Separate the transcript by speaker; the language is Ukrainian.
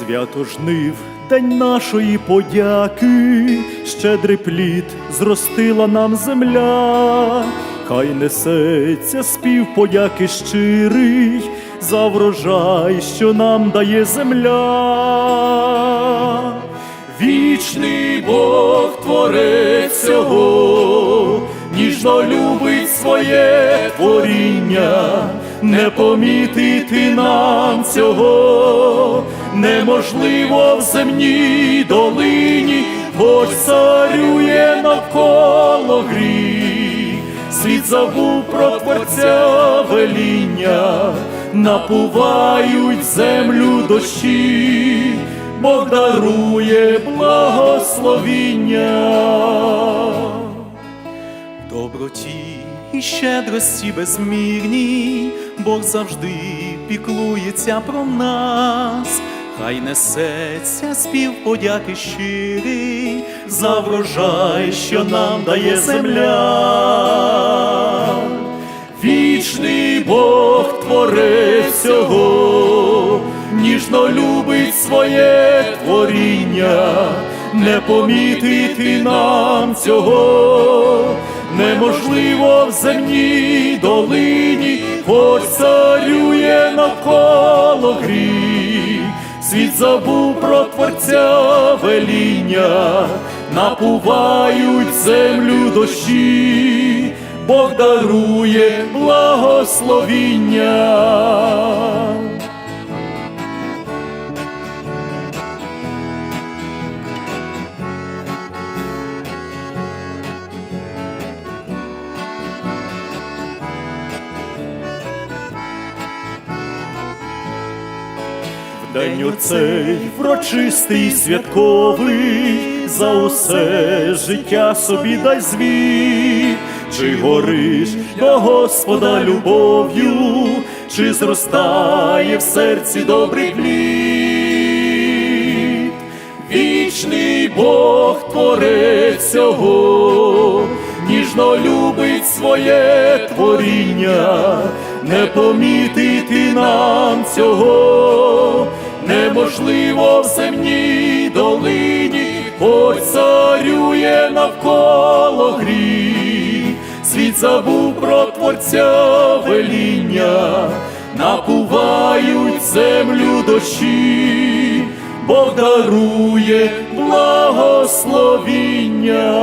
Speaker 1: Свято жнив, день нашої подяки, щедрий плід зростила нам земля, хай несеться спів подяки щирий за врожай, що нам дає земля. Вічний Бог творець цього, ніжно любить своє творіння, не помітити нам цього неможливо в земній долині, хоч царює навколо гріх, світ забув про творця веління, напувають землю дощі. Бог дарує благословіння.
Speaker 2: доброті і щедрості безмірній, Бог завжди піклується про нас, хай несеться спів подяки щирий за врожай, що нам дає земля.
Speaker 1: Вічний Бог творець всього, ніжно любить своє творіння, не помітити нам цього. Неможливо в земній долині, хоч царює навколо гріх, світ забув про творця веління, напувають землю дощі. Бог дарує благословіння. День оцей врочистий святковий, за усе життя собі дай звіт, чи гориш до Господа любов'ю, чи зростає в серці добрий плід. Вічний Бог творець всього, ніжно любить своє творіння, не помітити нам цього неможливо в земній долині, хоч царює навколо гріх, світ забув про творця веління, напувають землю дощі, Бог дарує благословіння.